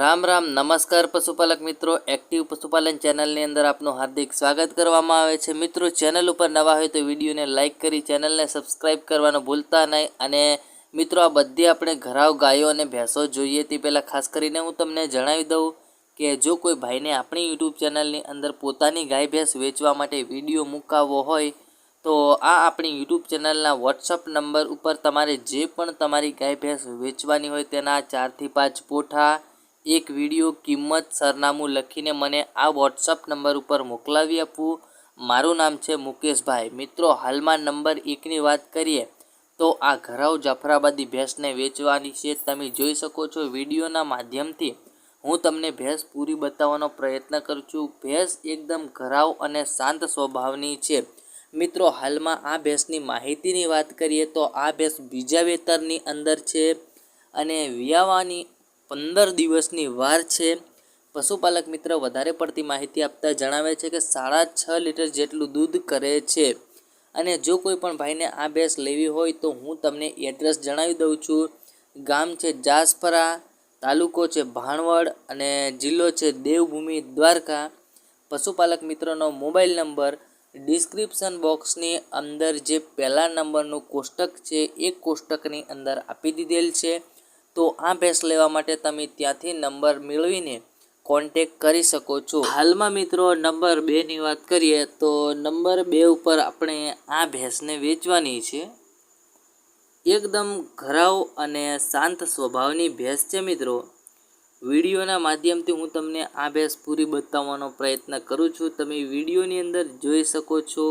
રામ રામ, નમસ્કાર પશુપાલક મિત્રો. એક્ટિવ પશુપાલન ચેનલની અંદર આપનું હાર્દિક સ્વાગત કરવામાં આવે છે. મિત્રો ચેનલ ઉપર નવા હોય તો વિડીયોને લાઇક કરી ચેનલને સબસ્ક્રાઈબ કરવાનું ભૂલતા નહીં. અને મિત્રો, આ બધી આપણે ઘરાવ ગાયો અને ભેંસો જોઈએ તે પહેલાં ખાસ કરીને હું તમને જણાવી દઉં કે જો કોઈ ભાઈને આપણી યુટ્યુબ ચેનલની અંદર પોતાની ગાય ભેંસ વેચવા માટે વીડિયો મૂકાવવો હોય, તો આ આપણી યુટ્યુબ ચેનલના વોટ્સઅપ નંબર ઉપર તમારે જે પણ તમારી ગાય ભેંસ વેચવાની હોય તેના ચારથી પાંચ પોઠા એક વીડિયો કિંમત સરનામું લખીને મને આ વોટ્સઅપ નંબર ઉપર મોકલાવી આપવું મારું નામ છે મુકેશભાઈ. મિત્રો, હાલમાં નંબર એકની વાત કરીએ તો આ ઘરાવ જાફરાબાદી ભેંસને વેચવાની છે. તમે જોઈ શકો છો વિડીયોના માધ્યમથી હું તમને ભેંસ પૂરી બતાવવાનો પ્રયત્ન કરું છું. ભેંસ એકદમ ઘરાવ અને શાંત સ્વભાવની છે. મિત્રો, હાલમાં આ ભેંસની માહિતીની વાત કરીએ તો આ ભેંસ બીજા વેતરની અંદર છે અને વિયાવાની પંદર દિવસની વાર છે. પશુપાલક મિત્ર વધારે પડતી માહિતી આપતા જણાવે છે કે સાડા છ લીટર જેટલું દૂધ કરે છે. અને જો કોઈ પણ ભાઈને આ ભેંસ લેવી હોય તો હું તમને એડ્રેસ જણાવી દઉં છું. ગામ છે જાસપરા, તાલુકો છે ભાણવડ અને જિલ્લો છે દેવભૂમિ દ્વારકા. પશુપાલક મિત્રોનો મોબાઈલ નંબર ડિસ્ક્રિપ્શન બોક્સની અંદર જે પહેલા નંબરનું કોષ્ટક છે એ કોષ્ટકની અંદર આપી દીધેલ છે. તો આ ભેંસ લેવા માટે તમે ત્યાંથી નંબર મેળવીને કોન્ટેક કરી શકો છો. હાલમાં મિત્રો નંબર બેની વાત કરીએ તો નંબર બે ઉપર આપણે આ ભેંસને વેચવાની છે. એકદમ ઘરાવ અને શાંત સ્વભાવની ભેંસ છે મિત્રો. વિડીયોના માધ્યમથી હું તમને આ ભેંસ પૂરી બતાવવાનો પ્રયત્ન કરું છું. તમે વિડીયોની અંદર જોઈ શકો છો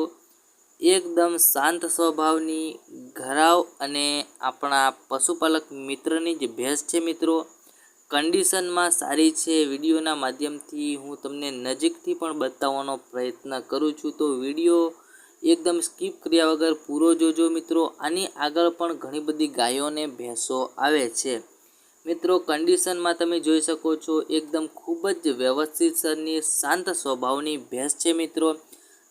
એકદમ શાંત સ્વભાવની ઘરાવ અને આપણા પશુપાલક મિત્રની જે ભેંસ છે મિત્રો કન્ડિશનમાં સારી છે. વિડીયોના માધ્યમથી હું તમને નજીકથી પણ બતાવવાનો પ્રયત્ન કરું છું. તો વીડિયો એકદમ સ્કીપ કર્યા વગર પૂરો જોજો મિત્રો. આની આગળ પણ ઘણી બધી ગાયોને ભેંસો આવે છે. મિત્રો કન્ડિશનમાં તમે જોઈ શકો છો, એકદમ ખૂબ જ વ્યવસ્થિત સરની શાંત સ્વભાવની ભેંસ છે મિત્રો.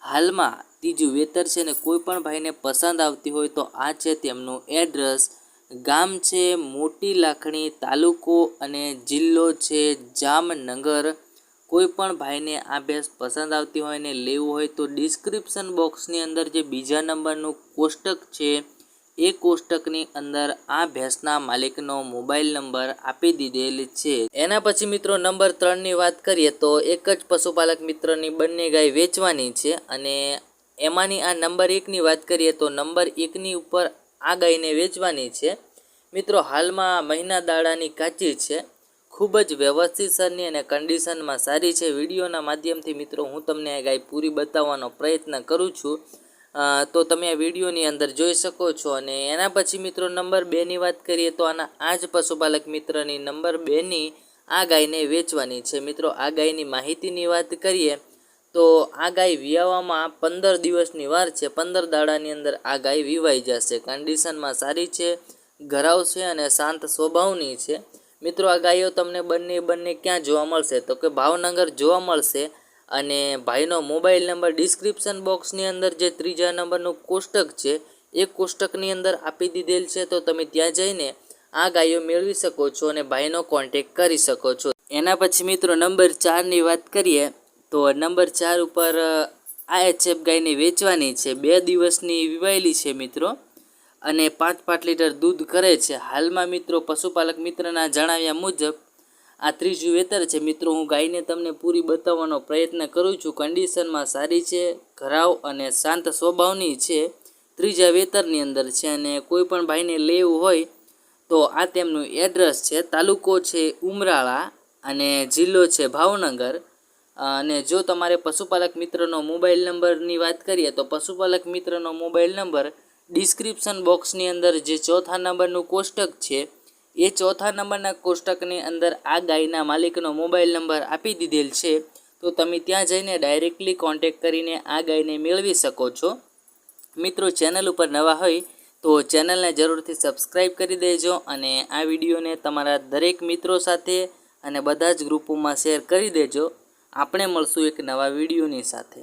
હાલમાં ત્રીજું વેતર છે ને કોઈ પણ ભાઈને પસંદ આવતી હોય તો આ છે તેમનું એડ્રેસ. ગામ છે મોટી લાખણી તાલુકો અને જિલ્લો છે જામનગર. કોઈ પણ ભાઈને આ ભેંસ પસંદ આવતી હોય ને લેવું હોય તો ડિસ્ક્રિપ્શન બોક્સની અંદર જે બીજા નંબરનું કોષ્ટક છે, એ કોષ્ટકની અંદર આ ભેંસના માલિકનો મોબાઈલ નંબર આપી દીધેલ છે. એના પછી મિત્રો નંબર ત્રણની વાત કરીએ તો એક જ પશુપાલક મિત્રની બંને ગાય વેચવાની છે અને એમાંની આ નંબર એકની વાત કરીએ તો નંબર એકની ઉપર આ ગાયને વેચવાની છે. મિત્રો, હાલમાં મહિના દાડાની કાચી છે. ખૂબ જ વ્યવસ્થિત સરની અને કન્ડિશનમાં સારી છે. વિડીયોના માધ્યમથી મિત્રો, હું તમને આ ગાય પૂરી બતાવવાનો પ્રયત્ન કરું છું. તો તમે આ વિડીયોની અંદર જોઈ શકો છો અને એના પછી મિત્રો, નંબર બેની વાત કરીએ તો આના આ જ પશુપાલક મિત્રની નંબર બેની આ ગાયને વેચવાની છે. મિત્રો, આ ગાયની માહિતીની વાત કરીએ તો આ ગાય વિયાવામાં પંદર દિવસની વાર છે. પંદર દાડાની અંદર આ ગાય વિવાઈ જશે. કન્ડિશનમાં સારી છે, ઘરાવ છે અને શાંત સ્વભાવની છે. મિત્રો, આ ગાયો તમને બંને બંને ક્યાં જોવા મળશે? તો કે ભાવનગર જોવા મળશે અને ભાઈનો મોબાઈલ નંબર ડિસ્ક્રિપ્શન બોક્સની અંદર જે ત્રીજા નંબરનું કોષ્ટક છે, એ કોષ્ટકની અંદર આપી દીધેલ છે. તો તમે ત્યાં જઈને આ ગાયો મેળવી શકો છો અને ભાઈનો કોન્ટેક કરી શકો છો. એના પછી મિત્રો, નંબર ચારની વાત કરીએ. તો નંબર ચાર ઉપર આ એચએફ ગાયને વેચવાની છે. બે દિવસની વિવાયેલી છે મિત્રો. અને પાંચ પાંચ લીટર દૂધ કરે છે. હાલમાં મિત્રો પશુપાલક મિત્રના જણાવ્યા મુજબ, આ ત્રીજું વેતર છે. મિત્રો, હું ગાયને તમને પૂરી બતાવવાનો પ્રયત્ન કરું છું. કન્ડિશનમાં સારી છે, ઘરાવ અને શાંત સ્વભાવની છે. ત્રીજા વેતરની અંદર છે અને કોઈ પણ ભાઈને લેવું હોય, તો આ તેમનું એડ્રેસ છે. તાલુકો છે ઉમરાળા અને જિલ્લો છે ભાવનગર. અને જો તમારે પશુપાલક મિત્રનો મોબાઈલ નંબરની વાત કરીએ, તો પશુપાલક મિત્રનો મોબાઈલ નંબર ડિસ્ક્રિપ્શન બોક્સની અંદર જે ચોથા નંબરનું કોષ્ટક છે, એ ચોથા નંબરના કોષ્ટકની અંદર આ ગાયના માલિકનો મોબાઈલ નંબર આપી દીધેલ છે, તો તમે ત્યાં જઈને ડાયરેક્ટલી કોન્ટેક કરીને આ ગાયને મેળવી શકો છો. મિત્રો, ચેનલ ઉપર નવા હોય, તો ચેનલને જરૂરથી સબસ્ક્રાઈબ કરી દેજો અને આ વિડીયોને તમારા દરેક મિત્રો સાથે અને બધા જ ગ્રુપોમાં શેર કરી દેજો. આપણે મળશું એક નવા વિડીયોની સાથે.